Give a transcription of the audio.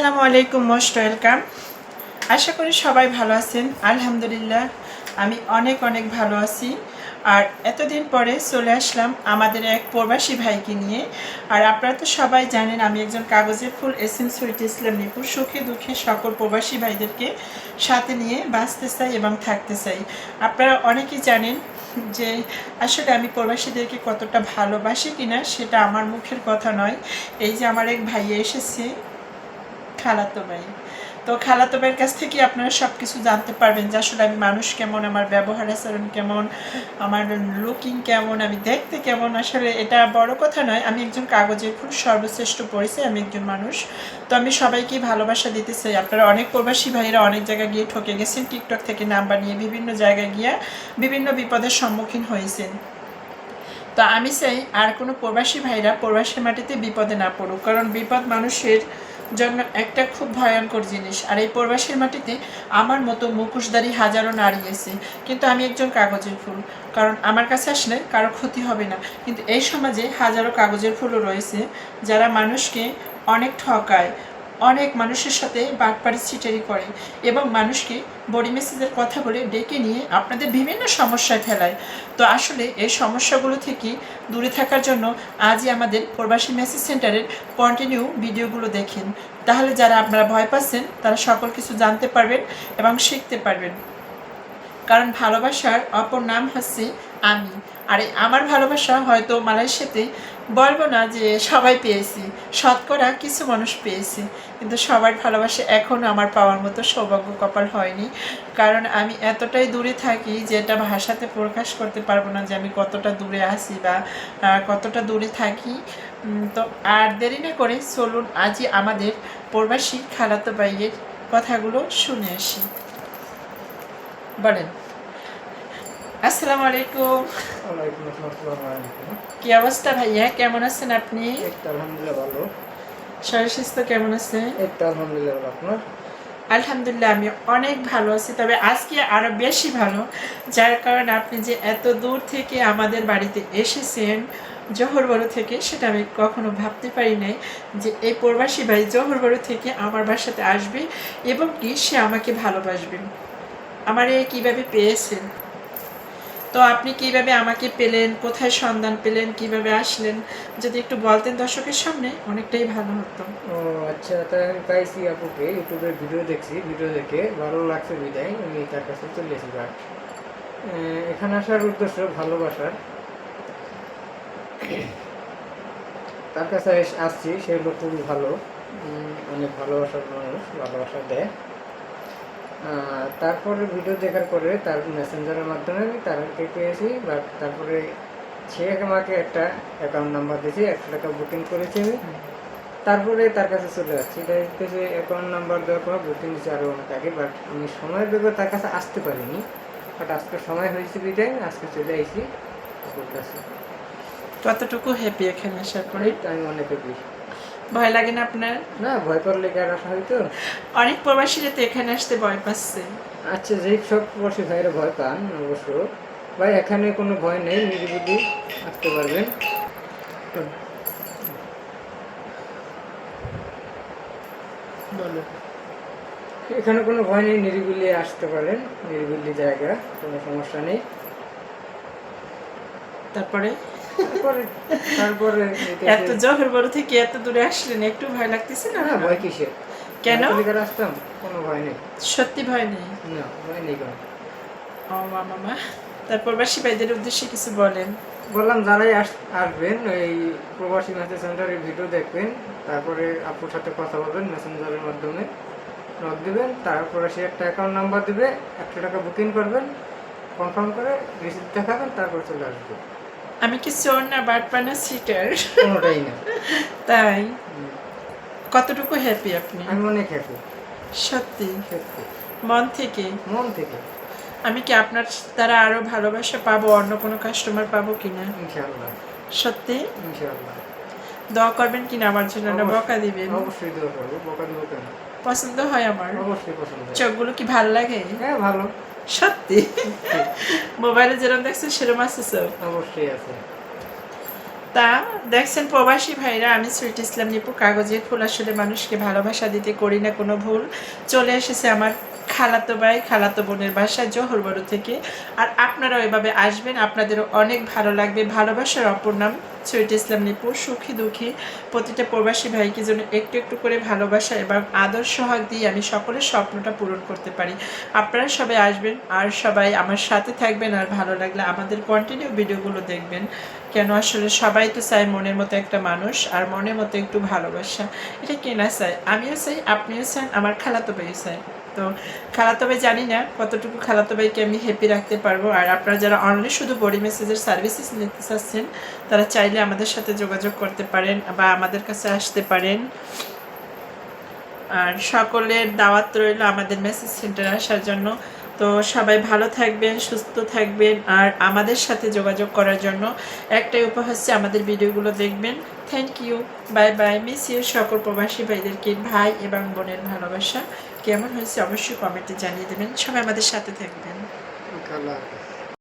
আসসালামু আলাইকুম, most welcome. আশা করি সবাই ভালো আছেন। আলহামদুলিল্লাহ, আমি অনেক অনেক ভালো আছি। আর এতদিন পরে চলে আসলাম আমাদের এক প্রবাসী ভাইকে নিয়ে। আর আপনারা তো সবাই জানেন, আমি একজন কাগজের ফুল এসেন্স সুইট ইসলাম নিপুর সুখে দুঃখে সকল প্রবাসী ভাইদেরকে সাথে নিয়ে বাঁচতে চাই এবং থাকতে চাই। আপনারা অনেকেই জানেন যে আসলে আমি প্রবাসীদেরকে কতটা ভালোবাসি কিনা, সেটা আমার মুখের কথা নয়। এই যে আমার এক ভাইয়া এসেছে খালাতো ভাই। তো খালাতো ভাইয়ের কাছ থেকে আপনারা সব কিছু জানতে পারবেন যে আসলে আমি মানুষ কেমন, আমার ব্যবহার আচরণ কেমন, আমার লুকিং কেমন, আমি দেখতে কেমন। আসলে এটা বড় কথা নয়, আমি একজন কাগজের ফুল সর্বশ্রেষ্ঠ পরিচয়, আমি একজন মানুষ। তো আমি সবাইকে ভালোবাসা দিতে চাই। আপনারা অনেক প্রবাসী ভাইয়েরা অনেক জায়গায় গিয়ে ঠকে গেছেন, টিকটক থেকে নাম্বার নিয়ে বিভিন্ন জায়গায় গিয়ে বিভিন্ন বিপদের সম্মুখীন হয়েছেন। তো আমি চাই আর কোনো প্রবাসী ভাইরা প্রবাসী মাটিতে বিপদে না পড়ুক, কারণ বিপদ মানুষের জন্য একটা খুব ভয়ঙ্কর জিনিস। আর এই প্রবাসের মাটিতে আমার মতো মুখোশদারি হাজারো নারী আছে। কিন্তু আমি একজন কাগজের ফুল। কারণ আমার কাছে আসলে কারও ক্ষতি হবে না। কিন্তু এই সমাজে হাজারো কাগজের ফুলও রয়েছে, যারা মানুষকে অনেক ঠকায়। অনেক মানুষের সাথে বাটপাড়ি ছিটারি করে এবং মানুষকে বডি মেসেজের কথা বলে ডেকে নিয়ে আপনাদের বিভিন্ন সমস্যায় ফেলায়। তো আসলে এই সমস্যাগুলো থেকে দূরে থাকার জন্য আজই আমাদের প্রবাসী মেসেজ সেন্টারের কন্টিনিউ ভিডিওগুলো দেখেন। তাহলে যারা আপনারা ভয় পাচ্ছেন, তারা সকল কিছু জানতে পারবেন এবং শিখতে পারবেন। কারণ ভালোবাসার অপর নাম হচ্ছে আমি। আর আমার ভালোবাসা হয়তো মালয়েশিয়াতে বলব না যে সবাই পেয়েছি, শতকরা কিছু মানুষ পেয়েছি, কিন্তু সবার ভালোবাসা এখনও আমার পাওয়ার মতো সৌভাগ্য কপাল হয়নি। কারণ আমি এতটাই দূরে থাকি যে এটা ভাষাতে প্রকাশ করতে পারব না যে আমি কতটা দূরে আসি বা কতটা দূরে থাকি। তো আর দেরি না করে চলুন আজই আমাদের প্রবাসী খালাতো ভাইয়ের কথাগুলো শুনে আসি। বলেন। আসসালামু আলাইকুম। কি অবস্থা ভাইয়া? কেমন আছেন আপনি? আলহামদুলিল্লাহ ভালো। শরীর স্বাস্থ্য কেমন আছে? আলহামদুলিল্লাহ ভালো আপনার? আলহামদুলিল্লাহ আমি অনেক ভালো আছি। তবে আজকে আরও বেশি ভালো যার কারণে আপনি যে এত দূর থেকে আমাদের বাড়িতে এসেছেন জহরবড় থেকে সেটা আমি কখনো ভাবতে পারি নাই যে এই প্রবাসী ভাই জহরবড় থেকে আমার বাসাতে আসবে এবং কি সে আমাকে ভালোবাসবে। আমার এ কীভাবে পেয়েছেন? তো আপনি কীভাবে আমাকে পেলেন? কোথায় সন্ধান পেলেন? কীভাবে আসলেন? যদি একটু বলতেন দর্শকের সামনে, অনেকটাই ভালো হতো। ও আচ্ছা তাই আমি পাইছি আপুকে ইউটিউবের ভিডিও দেখছি, ভিডিও দেখে ভালো লাগছে বিদায় আমি তার কাছে চলে এসেছি এখানে আসার উদ্দেশ্য ভালোবাসার। তার কাছে আসছি, সে লোক খুবই ভালো অনেক ভালোবাসার মানুষ, ভালোবাসা দেয়। তারপরে ভিডিও দেখার পরে তার মেসেঞ্জারের মাধ্যমে আমি তারকে পেয়েছি বা তারপরে সে আমাকে একটা অ্যাকাউন্ট নাম্বার দিয়েছি একশো টাকা বুকিং করেছি আমি। তারপরে তার কাছে চলে যাচ্ছি তাই হচ্ছে অ্যাকাউন্ট নাম্বার দেওয়ার পর বুকিং দিয়েছি আরও অনেক আগে বাট আমি সময় ভেবে তার কাছে আসতে পারিনি। বাট আজকে সময় হয়েছে বিদায় আজকে চলে ওর কাছে কতটুকু হ্যাপি এখানে আসার পরে? এই আমি অনেক happy। ভয় লাগে না আপনার? না ভয় করলে কি আর আসা হয়তো অনেক প্রবাসীরা তো এখানে আসতে ভয় পাচ্ছে। আচ্ছা যেই সব প্রবাসী ভাইরা ভয় পান অবশ্য। ভাই এখানে কোনো ভয় নেই নিরিবিলি আসতে পারবেন। এখানে কোনো ভয় নেই নিরিবিলি আসতে পারেন নিরিবিলি জায়গা কোনো সমস্যা নেই। তারপরে? তারপরে তারপরে এত জহর বড় থেকে এত দূরে আসলেন একটু ভয় লাগতেছে না? ভয় কিসের কেন? আসতাম কোনো ভয় নেই। সত্যি ভয় নেই? না ভয় নেই কোনো। ও মামা মা তার প্রবাসী ভাইদের উদ্দেশ্যে কিছু বলেন। বললাম যারাই আস- আসবেন ওই প্রবাসী মেসেজ সেন্টারের ভিডিও দেখবেন তারপরে আপুর সাথে কথা বলবেন মেসেঞ্জারের মাধ্যমে নক দিবেন তারপরে সে একটা অ্যাকাউন্ট নাম্বার দিবে একশো টাকা বুকিং করবেন কনফার্ম করে রিসিপ্ট দেখাবেন তারপর চলে আসবে। আমি কি চোর না বাটপানা সিটার কোনোটাই না। তাই? কতটুকু হ্যাপি আপনি? আমি অনেক হ্যাপি সত্যি? সত্যি। মন থেকে? মন থেকে। আমি কি আপনার দ্বারা আরও ভালোবাসা পাবো অন্য কোনো কাস্টমার পাবো কিনা? ইনশাআল্লাহ। সত্যি? ইনশাআল্লাহ। দোয়া করবেন কিনা আমার জন্য? না বকা দিবেন? অবশ্যই দেওয়া করব। বকা দেবো কেন? পছন্দ হয় আমার? অবশ্যই পছন্দ চোখগুলো কি ভালো লাগে? হ্যাঁ ভালো। সত্যি? মোবাইলে যেরকম দেখছেন সেরকম আছে চোখ অবশ্যই আছে। তা দেখছেন প্রবাসী ভাইরা আমি সুইট ইসলাম নিপু কাগজের ফুল আসলে মানুষকে ভালোবাসা দিতে করি না কোনো ভুল। চলে এসেছে আমার খালাতো ভাই, খালাতো বোনের বাসা জোহর বড় থেকে। আর আপনারাও এভাবে আসবেন, আপনাদেরও অনেক ভালো লাগবে। ভালোবাসার অপর নাম সুইট ইসলাম নিপু সুখী দুঃখী। প্রতিটা প্রবাসী ভাইকে যেন একটু একটু করে ভালোবাসা এবং আদর সোহাগ দিয়ে আমি সকলের স্বপ্নটা পূরণ করতে পারি। আপনারা সবাই আসবেন, আর সবাই আমার সাথে থাকবেন, আর ভালো লাগলে আমাদের কন্টিনিউ ভিডিওগুলো দেখবেন। কেন আসলে সবাই তো চায় মনের মতো একটা মানুষ, আর মনের মতো একটু ভালোবাসা। এটা কেনা চাই? আমিও চাই, আপনিও চান, আমার খালাতো ভাইও চাই তো খালাতো ভাই জানি না, কতটুকু খালাতো ভাইকে আমি হ্যাপি রাখতে পারব। আর আপনারা যারা অনলি শুধু বডি মেসেজের সার্ভিসেস নিতে চাচ্ছেন, তারা চাইলে আমাদের সাথে যোগাযোগ করতে পারেন বা আমাদের কাছে আসতে পারেন। আর সকলের দাওয়াত রইল আমাদের মেসেজ সেন্টারে আসার জন্য। তো সবাই ভালো থাকবেন, সুস্থ থাকবেন আর আমাদের সাথে যোগাযোগ করার জন্য একটাই উপহার হচ্ছে আমাদের ভিডিওগুলো দেখবেন। Thank you bye bye miss you সকল প্রবাসী ভাইদেরকে, ভাই এবং বোনের ভালোবাসা। কেমন হয়েছে অবশ্যই কমেন্টে জানিয়ে দেবেন। সবাই আমাদের সাথে থাকবেন।